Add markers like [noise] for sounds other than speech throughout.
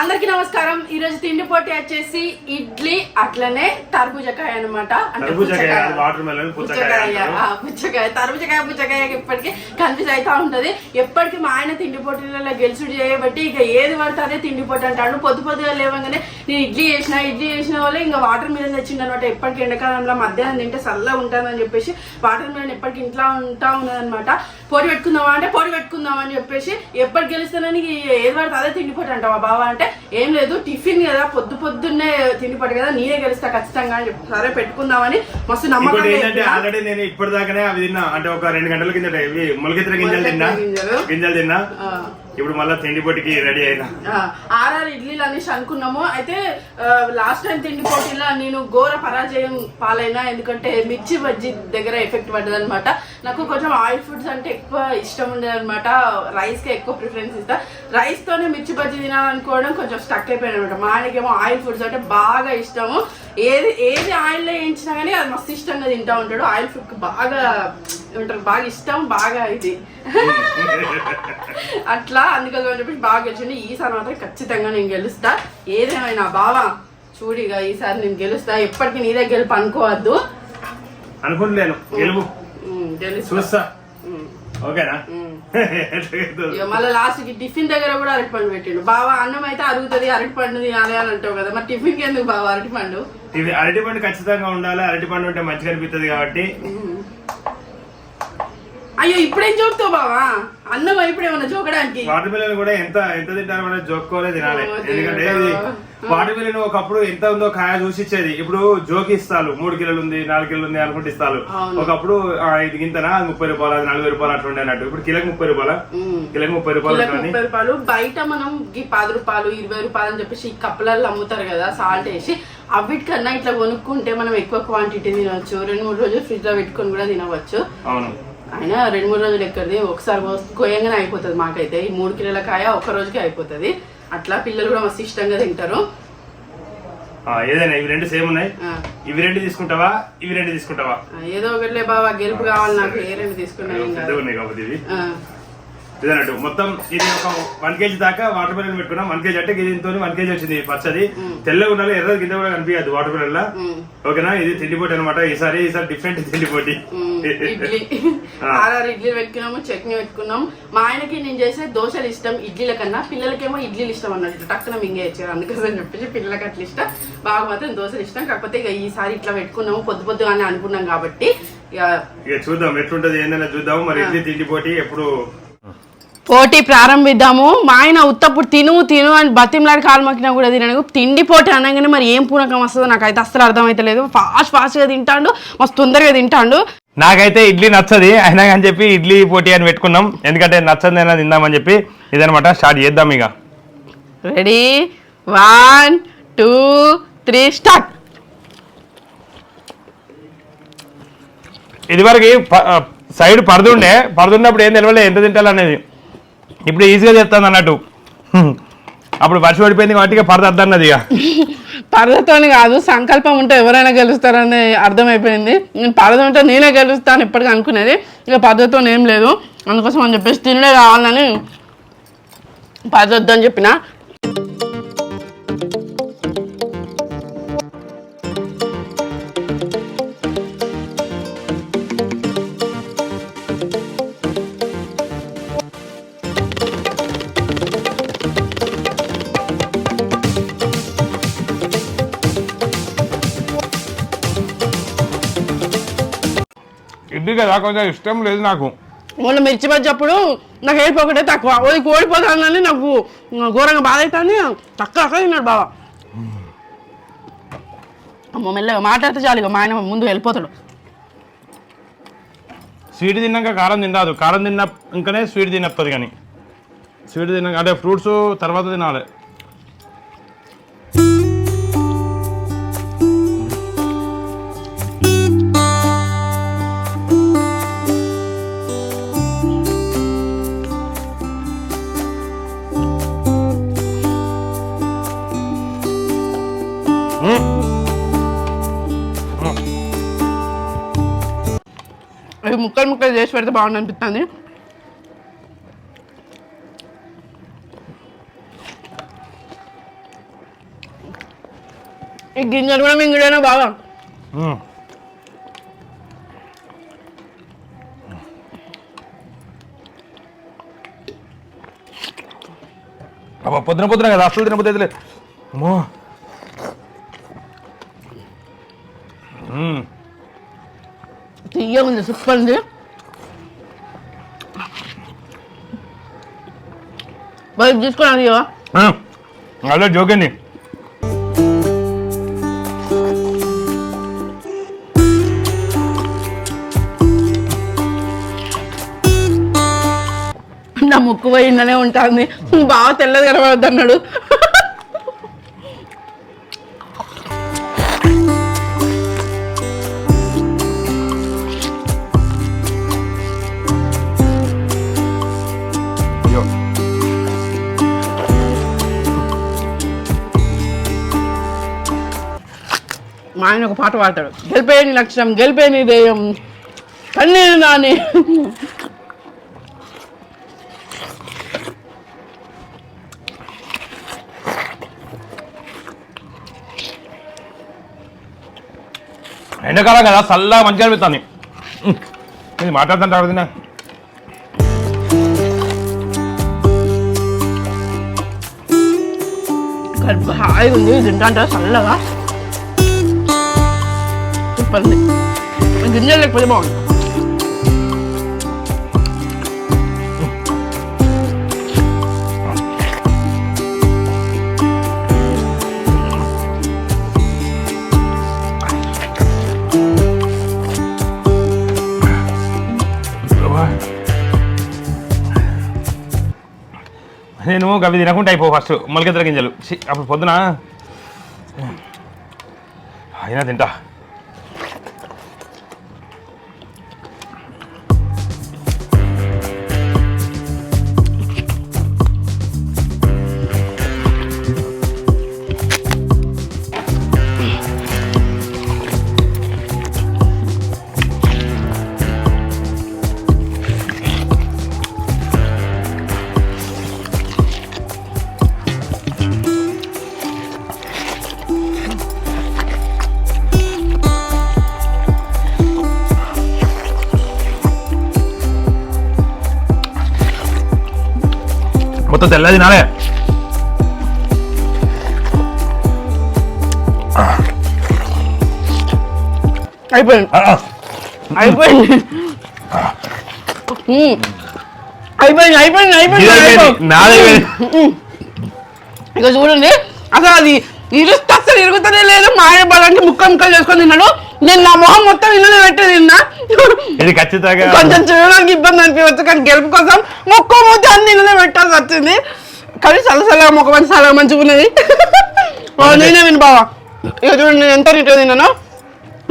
అందరికి నమస్కారం. ఈ రోజు తిండి పోటీ వచ్చేసి ఇడ్లీ అట్లనే తర్బూజకాయ అనమాట మెలన్, పుచ్చకాయ అంటారు. పుచ్చకాయ తర్బూజకాయ పుచ్చకాయ ఇప్పటికి కన్ఫ్యూజ్ అవుతా ఉంటది. ఎప్పటికి మా ఆయన తిండి పోటీలలో గెలుచుడు చేయబట్టి ఇక ఏది పడితే అదే తిండి పోటీ అంటాడు. పొద్దు పొద్దుగా లేవగానే నేను ఇడ్లీ చేసిన ఇడ్లీ చేసిన వాళ్ళే ఇంకా వాటర్ మిలన్ తెచ్చిండు అనమాట ఎప్పటికి ఎండాకాలంలో మధ్యాహ్నం తింటే చల్లగా ఉంటుందని చెప్పేసి వాటర్ మిలన్ ఎప్పటికి ఇంట్లో ఉంటా ఉన్నదన్నమాట. పోటీ పెట్టుకుందామా అంటే పోటీ పెట్టుకుందాం అని చెప్పేసి ఎప్పటి గెలుస్తానని ఏది పడితే అదే తిండి పోటీ అంటావా బావా అంటే ఏం లేదు టిఫిన్ కదా పొద్దు పొద్దున్నే తిండి పోటీ కదా నేనే గెలుస్తా ఖచ్చితంగా అని చెప్పి సరే పెట్టుకుందామని మస్తు నమ్మకం ఏంటంటే ఆల్రెడీ నేను ఇప్పటిదాకానే అవి తిన్నా. అంటే ఒక రెండు గంటల ఇవి మొలకెత్తిన గింజలు తిన్నా. గింజలు. తిన్నా. ఇప్పుడు మళ్ళీ తిండి పొట్టికి రెడీ అయినా. ఆర్ఆర్ ఇడ్లీలు అనేసి అనుకున్నాము. అయితే లాస్ట్ టైం తిండి పోటీలో నేను ఘోర పరాజయం పాలైనా ఎందుకంటే మిర్చి బజ్జీ దగ్గర ఎఫెక్ట్ పడ్డది అనమాట నాకు కొంచెం ఆయిల్ ఫుడ్స్ అంటే ఎక్కువ ఇష్టం ఉండేది అనమాట రైస్కి ఎక్కువ ప్రిఫరెన్స్ ఇస్తా. రైస్ తోనే మిర్చి బజ్జీ తినాలనుకోవడం కొంచెం స్టక్ అయిపోయాను అనమాట మా ఆయనకేమో ఆయిల్ ఫుడ్స్ అంటే బాగా ఇష్టము. ఏది ఏది ఆయిల్లో వేయించినా కానీ అది మస్తు ఇష్టంగా తింటా ఉంటాడు. ఆయిల్ ఫుడ్ బాగా ఏమంటారు బాగా ఇష్టం బాగా ఇది. [laughs] అట్లా అందుకని చెప్పి బాగా గెలిచింది ఈసారి మాత్రం ఖచ్చితంగా నేను గెలుస్తా. ఏదేమైనా బావా చూడిగా ఈసారి నేను గెలుస్తా. ఎప్పటికీ నీదే గెలుపు అనుకోవద్దు. అనుకుంటలేను గెలుపు. చూస్తా. ఓకేనా? [laughs] మళ్ళీ లాస్ట్కి టిఫిన్ దగ్గర కూడా అరటి పండు పెట్టిండు. బావా అన్నం అయితే అరుగుతుంది. అరటి పండు తినాలి అని అంటావు కదా. మరి టిఫిన్కి ఎందుకు బావా అరటి పండు ఇది అరటి పండు ఖచ్చితంగా ఉండాలి. అరటి పండు ఉంటే మంచిగా అనిపిస్తుంది కాబట్టి. అయ్యో ఇప్పుడేం జోకుతావు బావా? అన్నం ఇప్పుడు ఏమన్నా జోకడానికి? వాటర్ మిలన్ కూడా ఎంత ఎంత తింటారో మనం జోక్కోలే తినాలి. ఎందుకంటే వాటర్ మిలన్ ఒకప్పుడు ఎంత ఉందో కాయ చూసి ఇచ్చేది ఇప్పుడు జోకి ఇస్తాలు మూడు కిలోలు ఉంది నాలుగు కిలోలు ఉంది అనుకుంటే ఇస్తాలు అవును. ఒకప్పుడు ఆ, ఇది గింతనా? ముప్పై రూపాయలు? అది నలభై రూపాయలు అట్లా ఉండే అన్నట్టు. ఇప్పుడు కిలోకి ముప్పై రూపాయలు. కిలోకి ముప్పై రూపాయలు ముప్పై రూపాయలు. బయట మనం ఈ పది రూపాయలు ఇరవై రూపాయలు అని చెప్పేసి ఈ కప్పులలో అమ్ముతారు కదా సాల్ట్ వేసి. అవిటికన్నా ఇట్లా కొనుక్కుంటే మనం ఎక్కువ క్వాంటిటీ తినవచ్చు. రెండు మూడు రోజులు ఫ్రిడ్జ్లో పెట్టుకొని కూడా తినవచ్చు. అవును. అయినా రెండు మూడు రోజులు ఎక్కడిది? ఒకసారి కోస్- కోయంగానే అయిపోతుంది మాకైతే. ఈ మూడు కిలోల కాయ ఒక రోజుకి అయిపోతుంది. అట్లా పిల్లలు కూడా మస్తు ఇష్టంగా తింటారు. ఏదైనా ఇవి రెండు సేమ్ ఉన్నాయి. ఇవి రెండు తీసుకుంటావా? ఇవి రెండు తీసుకుంటావా? ఏదో ఒకటిలే బాబా గెలుపు కావాలి నాకు. ఏ రెండు ఉన్నాయి కాబట్టి ఇవి. ఇదన్నట్టు మొత్తం ఇది ఒక వన్ కేజీ దాకా వాటర్ మిలన్ పెట్టుకున్నాం. వన్ కేజీ అంటే దీంతో వన్ కేజీ వచ్చింది పచ్చది. తెల్లగా ఉండాలి ఎర్ర కింద కూడా కనిపించదు వాటర్ మిలన్ లా. ఓకేనా? ఇది తిండిపోటీ అనమాట ఈసారి ఈసారి డిఫరెంట్ తిండిపోటీ ఆర్ఆర్ ఇడ్లీ. [laughs] పెట్టుకున్నాము చట్నీ పెట్టుకున్నాం. మా ఆయనకి నేను చేసే దోశలు ఇష్టం ఇడ్లీల కన్నా. పిల్లలకేమో ఇడ్లీలు ఇష్టం అన్నట్టు. టక్కున మింగే ఇచ్చారు. అందుకోసం చెప్పేసి పిల్లలకి అట్లా ఇష్టం. బాగా మాత్రం దోశలు ఇష్టం. కాకపోతే ఇక ఈసారి ఇట్లా పెట్టుకున్నాము పొద్దు పొద్దుగానే అనుకున్నాం కాబట్టి ఇక చూద్దాం ఎట్లుంటది ఏందన్నా చూద్దాం మరి ఇడ్లీ తిండిపోటీ ఎప్పుడు పోటీ ప్రారంభిద్దాము. మా ఆయన ఉత్తప్పుడు తిను తిను అని బతిమలాడి కాలు మొక్కినా కూడా తినను తిండి పోటీ అనగానే మరి ఏం పూనకం వస్తుందో నాకైతే అస్సలు అర్థమైతలేదు ఫాస్ట్ ఫాస్ట్గా తింటాడు మస్తు తొందరగా తింటాడు. నాకైతే ఇడ్లీ నచ్చది. అయినా అని చెప్పి ఇడ్లీ పోటీ అని పెట్టుకున్నాం. ఎందుకంటే నచ్చదైనా తిందామని చెప్పి ఇదనమాట స్టార్ట్ చేద్దాం ఇక. Ready? One two three start. ఇదివరకు సైడ్ పరదుండే పరదున్నప్పుడు ఏం తెలియలే ఎంత తింటారు అనేది ఇప్పుడు ఈజీగా చెప్తాను అన్నట్టు. అప్పుడు వర్షం పడిపోయింది కాబట్టి ఇక పరద ఇక. పరదతోని కాదు సంకల్పం ఉంటే ఎవరైనా గెలుస్తారని అర్థమైపోయింది. నేను పరద ఉంటే నేనే గెలుస్తాను ఇప్పటికీ అనుకునేది. ఇక పరదతో ఏం లేదు. అందుకోసం అని చెప్పేసి తినలే కావాలని పరదొద్దు అని చెప్పిన ఇడ్లీ కదా కొంచెం ఇష్టం లేదు నాకు. మొన్న మిర్చి బజ్జప్పుడు నాకు ఏడుపు ఒకటే తక్కువ. ఓడికి ఓడిపోతానని నాకు ఘోరంగా బాధ అవుతుంది తక్కువ తిన్నాడు బావ. అమ్మ మెల్లగా మాట్లాడితే చాలు ఇక మా ఆయన ముందు వెళ్ళిపోతాడు. స్వీట్ తిన్నాక కారం తినరాదు కారం తిన్న ఇంకనే స్వీట్ తినప్పుడు కానీ. స్వీట్ తిన్నాక అంటే ఫ్రూట్స్ తర్వాత తినాలి. అవి ముక్కలు ముక్కలు చేసి పెడితే బాగుంది అనిపిస్తుంది ఈ గింజలు కూడా మింగుడైనా బాగా? పొద్దున పొద్దున కదా అసలు తినపోతే లేదు. తీయ ఉంది సూపర్ ఉంది వైపు ఆ, అదే జోకండి నా ముక్కు పోయిందనే ఉంటుంది బాగా తెల్లది కనబడద్దు అన్నాడు ఆయన ఒక పాట పాడతాడు. గెలిపేయని లక్ష్యం గెలిపేయని ధ్యేయం కన్నీరు నాని. ఎండాకాలం కదా చల్లగా మంచిగా అనిపిస్తుంది. మ్మ్. ఇది మాట్లాడుతుంటే తిన్నా కడుపు హాయిగా ఉంది తింటా చల్లగా. చెప్పండి ఉంది గింజలు లేకపోతే బాగుంది నేను అవి తినకుండా అయిపో ఫస్ట్ మొలకెత్తర గింజలు. అప్పుడు పొద్దున? అయినా తింటా. తెల్ల తినాలే అయిపోయింది. ఆ, అయిపోయింది. అయిపోయింది అయిపోయింది అయిపోయింది. ఇక చూడండి. అసలు అది ఇరుస్తే అసలు ఇరుగుతూనే లేదు. మా ఆయన బలానికి ముక్క ముక్కలు చేసుకొని తిన్నాడు. నేను నా మొహం మొత్తం ఇళ్ళనే పెట్టి తిన్నా ఇది ఖచ్చితంగా కొంచెం చూడడానికి ఇబ్బంది అనిపించవచ్చు కానీ గెలుపు కోసం ముక్క ముద్ద అన్ని ఇళ్ళనే పెట్టాల్సి వచ్చింది. కానీ చల్లగా ముఖం మంచి చాలా మంచిగా ఉన్నది. నేనే విను బావా. ఇక చూడండి నేను ఎంత నీట్గా తిన్నాను.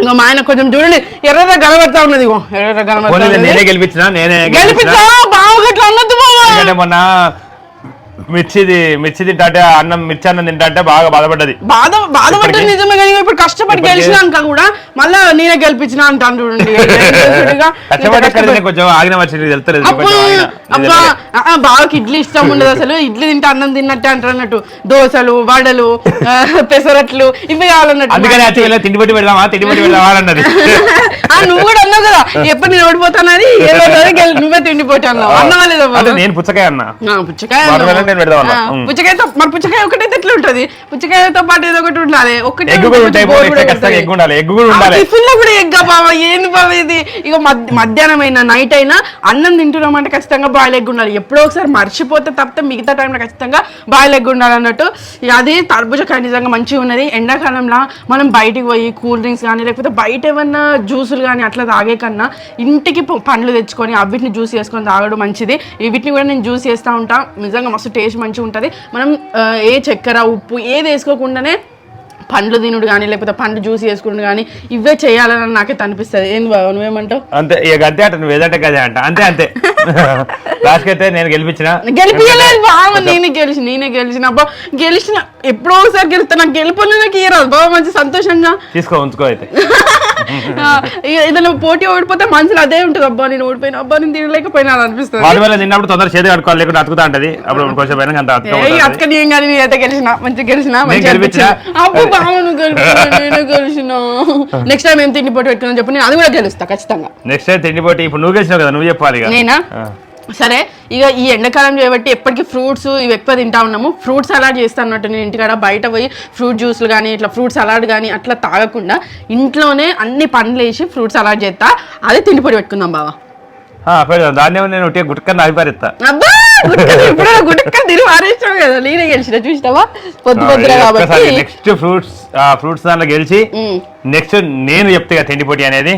ఇక మా ఆయన కొంచెం చూడండి ఎర్రగా గలబెడతా ఉన్నది ఎర్రగా గలబెడతా ఉన్నది. నేనే గెలిపించిన నేనే గెలిపించా బావ గట్లా అన్నది బావా. మొన్న మిర్చిది మిర్చి తింటే అన్నం మిర్చి అన్నం తింటే బాగా బాధపడ్డది. బాధ బాధపడ్డది నిజమే కానీ ఇప్పుడు కష్టపడి గెలిచినాక కూడా మళ్ళా నేనే గెలిపించిన అంటాను చూడండి. [laughs] కొంచెం ఆగిన వచ్చి వెళ్తలేదు అబ్బా కొంచెం ఆగిన. అబ్బా ఆ, ఆ, బావకి ఇడ్లీ ఇష్టం ఉండదు అసలు. ఇడ్లీ తింటే అన్నం తిన్నట్టే అంటారు అన్నట్టు. దోశలు వడలు పెసరట్లు ఇవి కావాలన్నట్టు అందుకని తిండి పెట్టి పెడదామా తిండి పెట్టి పెడదామా అని అన్నది. [laughs] నువ్వు కూడా అన్నావు కదా. ఎప్పుడు నేను గెలి- నువ్వే తిండిపోతా అన్నావు. అన్నవా లేదా బావ? అంటే నేను పుచ్చకాయ అన్న. పుచ్చకాయ నేను పెడదాం అన్నా. పుచ్చకాయతో మరి పుచ్చకాయ ఒకటైతే ఎట్లా ఉంటది. పుచ్చకాయతో పాటు ఏదో ఒకటి ఉండాలి. ఒకటి ఎగ్ కూడా ఉంటాయి ఖచ్చితంగా. ఎగ్ ఉండాలి. ఎగ్ కూడా ఉండాలి. టిఫిన్లో కూడా ఎగ్ బావ ఏంది బావ ఇది? ఇక మధ్య- మధ్యాహ్నం అయినా నైట్ అయినా అన్నం తింటున్నామంటే ఖచ్చితంగా బాయిల్ ఎగ్ ఉండాలి. ఎప్పుడో ఒకసారి మర్చిపోతే తప్పితే మిగతా టైంలో ఖచ్చితంగా బాయిల్ ఎగ్ ఉండాలి అన్నట్టు. అది తర్బుజకాయ నిజంగా మంచిగా ఉన్నది. ఎండాకాలంలో మనం బయటికి పోయి కూల్ డ్రింక్స్ కానీ లేకపోతే బయట ఏమన్నా జ్యూసులు కానీ అట్లా తాగే కన్నా ఇంటికి పండ్లు తెచ్చుకొని అవిటిని జ్యూస్ చేసుకొని తాగడం మంచిది. వీటిని కూడా నేను జ్యూస్ చేస్తూ ఉంటా. నిజంగా మస్తు టేస్ట్ మంచిగా ఉంటుంది. మనం ఏ చక్కెర ఉప్పు ఏది వేసుకోకుండానే పండ్లు తినుడు కానీ లేకపోతే పండ్లు జ్యూస్ చేసుకుని కానీ ఇవే చేయాలని నాకైతే అనిపిస్తుంది. ఏంది బాబు నువ్వేమంటావు? అంతే ఇక అంతే అంట నువ్వు ఏదంటే కదే అంట. అంతే అంతే. [laughs] లాస్ట్ అయితే నేను గెలిపించిన. గెలిపించలేదు బావ నేనే గెలిచి నేనే గెలిచిన. అబ్బా గెలిచిన. ఎప్పుడో ఒకసారి గెలుస్తా. నాకు గెలుపుని నాకు ఇయ్యరాదు బావ మంచి సంతోషంగా. తీసుకో ఉంచుకో అయితే. ఏదైనా పోటీ ఓడిపోతే మనసులో అదే ఉంటుంది. అబ్బా నేను ఓడిపోయినా అబ్బా నేను తినలేకపోయినా అని అనిపిస్తుంది. వల్ల తిన్నప్పుడు తొందర చేతి కట్టుకోవాలి లేకుంటే అతుకుతా ఉంటది అప్పుడు కొంచెం పైన అంత ఏ అతుక్కుంటది. అక్క నేను కానీ నేనైతే గెలిచిన మంచిగా గెలిచిన మంచిగా? అనిపించింది. అబ్బో బావను గెలిచిన నేను గెలిచిన. నెక్స్ట్ టైం ఏం తిండి పోటీ పెట్టుకున్నా చెప్పు నేను అది కూడా గెలుస్తా ఖచ్చితంగా. నెక్స్ట్ టైం తిండి పోటీ ఇప్పుడు నువ్వు గెలిచినావు కదా నువ్వు చెప్పాలి నేనా. సరే ఇక ఈ ఎండాకాలం చేయబట్టి ఎప్పటికీ ఫ్రూట్స్ ఇవి ఎక్కువ తింటా ఉన్నాము. ఫ్రూట్ సలాడ్ చేస్తా అన్నట్టు నేను ఇంటికాడ బయట పోయి ఫ్రూట్ జ్యూస్లు కానీ ఇట్లా ఫ్రూట్ సలాడ్ కానీ అట్లా తాగకుండా ఇంట్లోనే అన్ని పండ్లు వేసి ఫ్రూట్ సలాడ్ చేస్తా. అదే తిండి పొడి పెట్టుకుందాం బావా. పెడదాం. దాన్ని నేను ఉట్టిగా గుట్టకన్నా అభిపారిస్తా అబ్బా! మారేసావు కదా నేనే గెలిచిన చూసినావా పొద్దు పొద్దున కాబట్టి నెక్స్ట్ ఫ్రూట్స్ ఫ్రూట్స్ దాంట్లో గెలిచి. నెక్స్ట్ నేను చెప్తే తిండి పోటీ అనేది.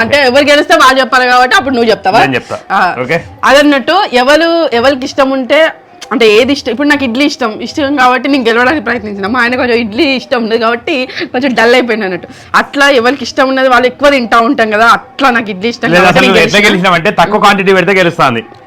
అంటే ఎవరు గెలిస్తే వాళ్ళు చెప్పాలి కాబట్టి అప్పుడు నువ్వు చెప్తావా నేను చెప్తా. ఆ. ఓకే. అదన్నట్టు ఎవరు ఎవరికి ఇష్టం ఉంటే అంటే ఏది ఇష్టం ఇప్పుడు నాకు ఇడ్లీ ఇష్టం ఇష్టం కాబట్టి నేను గెలవడానికి ప్రయత్నించిన మా ఆయన కొంచెం ఇడ్లీ ఇష్టం ఉంది కాబట్టి కొంచెం డల్ అయిపోయింది అన్నట్టు అట్లా ఎవరికి ఇష్టం ఉన్నది వాళ్ళు ఎక్కువ తింటా ఉంటాం కదా అట్లా నాకు ఇడ్లీ ఇష్టం. గెలిచినావంటే తక్కువ క్వాంటిటీ పెడితే గెలుస్తుంది ఆ, ఆ, ఆ.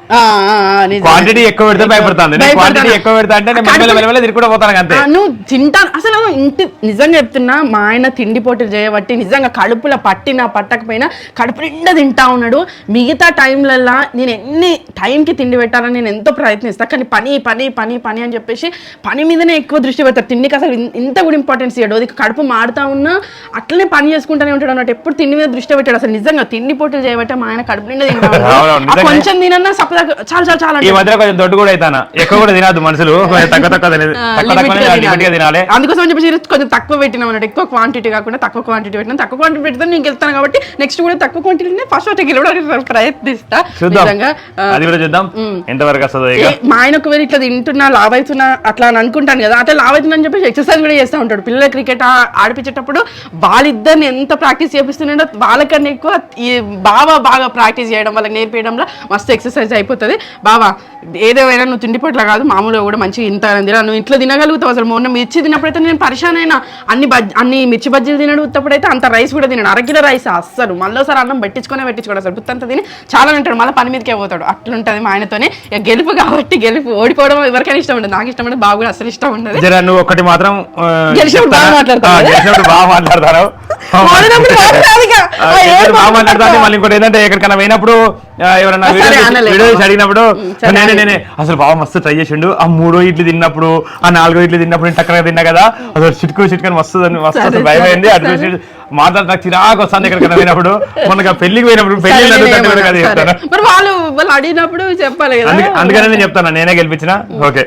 క్వాంటిటీ ఎక్కువ పెడితే భయపడుతుంది. క్వాంటిటీ ఎక్కువ పెడతా అంటే నేను పోతాను అంతే. నువ్వు తింటాను అసలు ఇంటి నిజంగా చెప్తున్నా మా ఆయన తిండి పోటీలు చేయబట్టి నిజంగా కడుపులో పట్టినా పట్టకపోయినా కడుపు నిండా తింటా ఉన్నాడు. మిగతా టైంలల్లా నేను ఎన్ని టైంకి తిండి పెట్టాలని నేను ఎంతో ప్రయత్నిస్తా. కానీ పని పని పని పని అని చెప్పేసి పని మీదనే ఎక్కువ దృష్టి పెడతారు తిండికి అసలు ఇంత కూడా ఇంపార్టెన్స్ ఇవ్వడు అది కడుపు మాడుతా ఉన్నా అట్లనే పని చేసుకుంటూనే ఉంటాడు అన్నట్టు. ఎప్పుడు తిండి మీద దృష్టి పెట్టాడు. అసలు నిజంగా తిండి పోటీలు చేయబట్టే మా ఆయన కడుపు నిండా తింటా ఉన్నాడు. అవునవును, ఆ నిజంగానే. కొంచెం తినన్నా సపదాకా చాలా చాలా చాలా ఈ మధ్య కొంచెం దొడ్డు కూడా అవుతానా ఎక్కువ కూడా తినద్దు మనుషులు. తక్కువ తక్కువ తినేది తినాలి అందుకోసం చెప్పేసి కొంచెం తక్కువ పెట్టినాం అన్నట్టు. ఎక్కువ క్వాంటిటీ కాకుండా తక్కువ క్వాంటిటీ పెట్టినా. తక్కువ క్వాంటిటీ పెడితే నేను వెళ్తాను కాబట్టి నెక్స్ట్ కూడా తక్కువ క్వాంటిటీనే ఫస్ట్ ఒకటి గెలవడానికి ప్రయత్నిస్తా. అది కూడా చూద్దాం. ఎంతవరకు వస్తుందో మా ఆయన ఒకవేళ ఇట్లా తింటున్నా లావ్ అవుతున్నా అట్లా అని అనుకుంటాను కదా అట్లా లావ్ అవుతున్నా అని చెప్పేసి ఎక్సర్సైజ్ కూడా చేస్తూ ఉంటాడు. పిల్లల క్రికెట్ ఆడిపించేటప్పుడు వాళ్ళిద్దరిని ఎంత ప్రాక్టీస్ చేపిస్తున్నాడో వాళ్ళకన్నా ఎక్కువ ఈ బావ బాగా ప్రాక్టీస్ చేయడం వాళ్ళకి నేర్పించడంలో మస్తు ఎక్సర్సైజ్ అయిపోతుంది. బావా ఏదేమైనా నువ్వు తిండిపోట్ల కాదు మామూలుగా కూడా మంచిగా ఇంత తిన నువ్వు ఇంట్లో తినగలుగుతావు అసలు. మొన్న మిర్చి తిన్నప్పుడైతే నేను పరిశాన్ అయినా అన్ని బజ్ అన్ని మిర్చి బజ్జీలు తినడు ఉత్తప్పుడైతే అంత రైస్ కూడా తినడు అరకిలో రైస్ అస్సలు. మళ్ళీసారి అన్నం పెట్టించుకునే పెట్టించుకోడు అసలు. గుత్తంత తిని చాలా ఉంటాడు. మళ్ళీ పని మీదకే పోతాడు. అట్లుంటది మా ఆయనతోనే. ఇక గెలుపు కాబట్టి గెలుపు. ఓడిపోవడం ఎవరికైనా ఇష్టం ఉండదు. నాకు ఇష్టం ఉండదు. బాగా కూడా అసలు ఇష్టం ఉండదు. నువ్వు ఒకటి మాత్రం [laughs] గెలిచినప్పుడు బాగా? మాట్లాడతావు? మాట్లాడతారు? మళ్ళీ ఇంకోటి ఏంటంటే ఎక్కడికైనా పోయినప్పుడు సరే, వీడియో తీసి అడిగినప్పుడు నేనే. నేనే అసలు బాగా మస్తు ట్రై చేసిండు ఆ మూడో ఇడ్లీ తిన్నప్పుడు ఆ నాలుగో ఇడ్లీ తిన్నప్పుడు నేను టక్కన తిన్నా కదా అసలు చిట్కు చిట్కని మస్తు మస్తు సరే, అసలు భయం సరే, అయింది అటు. చూసి మాట్లాడి నాకు చిరాకు వస్తాను ఎక్కడికైనా పోయినప్పుడు. మొన్న పెళ్ళికి పోయినప్పుడు పెళ్ళి కదా చెప్తాను. మరి వాళ్ళు వాళ్ళు అడిగినప్పుడు చెప్పాలి కదా. అందుకే అందుకనే నేను చెప్తాను నేనే గెలిపించిన? ఓకే.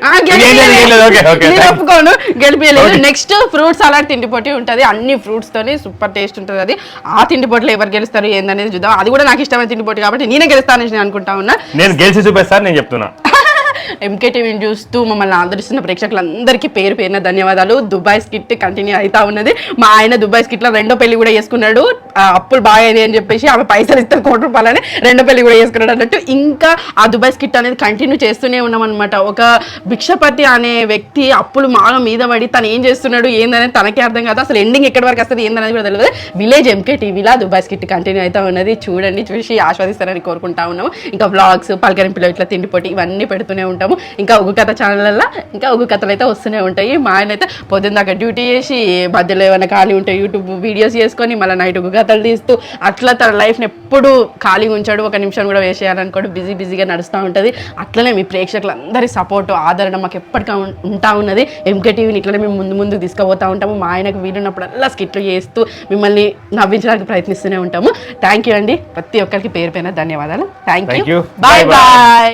ఒప్పుకోను. గెలిపించలేదు. నెక్స్ట్ ఫ్రూట్ సలాడ్ తిండి పోటీ ఉంటది. అన్ని ఫ్రూట్స్ తోని సూపర్ టేస్ట్ ఉంటుంది అది. ఆ తిండి పోటీలో ఎవరు గెలుస్తారు ఏందనేది చూద్దాం. అది కూడా నాకు ఇష్టమైన తిండి పోటీ కాబట్టి నేనే గెలుస్తానని నేను అనుకుంటా ఉన్నా. నేను గెలిచి చూపిస్తాను నేను చెప్తున్నా. [laughs] ఎంకే టీవీని చూస్తూ మమ్మల్ని ఆదరిస్తున్న ప్రేక్షకులందరికీ పేరు పేరున ధన్యవాదాలు. దుబాయ్ స్కిట్ కంటిన్యూ అవుతా ఉన్నది. మా ఆయన దుబాయ్ స్కిట్లో రెండో పెళ్ళి కూడా చేసుకున్నాడు. అప్పులు బాగా అయినాయి అని చెప్పేసి ఆమె పైసలు ఇస్తారు కోటి రూపాయలని రెండో పెళ్ళి కూడా చేసుకున్నాడు అన్నట్టు. ఇంకా ఆ దుబాయ్ స్కిట్ అనేది కంటిన్యూ చేస్తూనే ఉన్నాం అనమాట ఒక భిక్షపతి అనే వ్యక్తి అప్పులు మాల మీద పడి తను ఏం చేస్తున్నాడు ఏందనేది తనకే అర్థం కాదు. అసలు ఎండింగ్ ఎక్కడి వరకు వస్తుంది ఏందనేది కూడా తెలియదు. విలేజ్ ఎంకే టీవీలో దుబాయ్ స్కిట్ కంటిన్యూ అవుతా ఉన్నది. చూడండి చూసి ఆస్వాదిస్తారని కోరుకుంటా ఉన్నాము. ఇంకా బ్లాగ్స్ పలకరింపులు ఇట్లా తిండిపోటీ ఇవన్నీ పెడుతూనే ఉంటాము. ఇంకా ఉగ్గు కథ ఛానళ్ళల్లో ఇంకా ఉగ్గు కథలు అయితే వస్తూనే ఉంటాయి. మా ఆయన అయితే పొద్దున్న దాకా డ్యూటీ చేసి మధ్యలో ఏమైనా ఖాళీ ఉంటే యూట్యూబ్ వీడియోస్ చేసుకొని మళ్ళీ నైట్ ఉగ్గు కథలు తీస్తూ అట్లా తన లైఫ్ని ఎప్పుడు ఖాళీగా ఉంచాడు. ఒక నిమిషం కూడా వేస్ట్ చేయాలనుకోడు. బిజీ బిజీగా నడుస్తూ ఉంటుంది. అట్లనే మీ ప్రేక్షకులందరి సపోర్ట్ ఆదరణ మాకు ఎప్పటికీ ఉంటా ఉన్నది. ఎంకే టీవీని ఇట్లనే మేము ముందు ముందు తీసుకుపోతా ఉంటాము. మా ఆయనకు వీలున్నప్పుడల్లా స్కిట్లు చేస్తూ మిమ్మల్ని నవ్వించడానికి ప్రయత్నిస్తూనే ఉంటాము. థ్యాంక్ యూ అండి. ప్రతి ఒక్కరికి పేరు పైన ధన్యవాదాలు. Thank you. బాయ్. బాయ్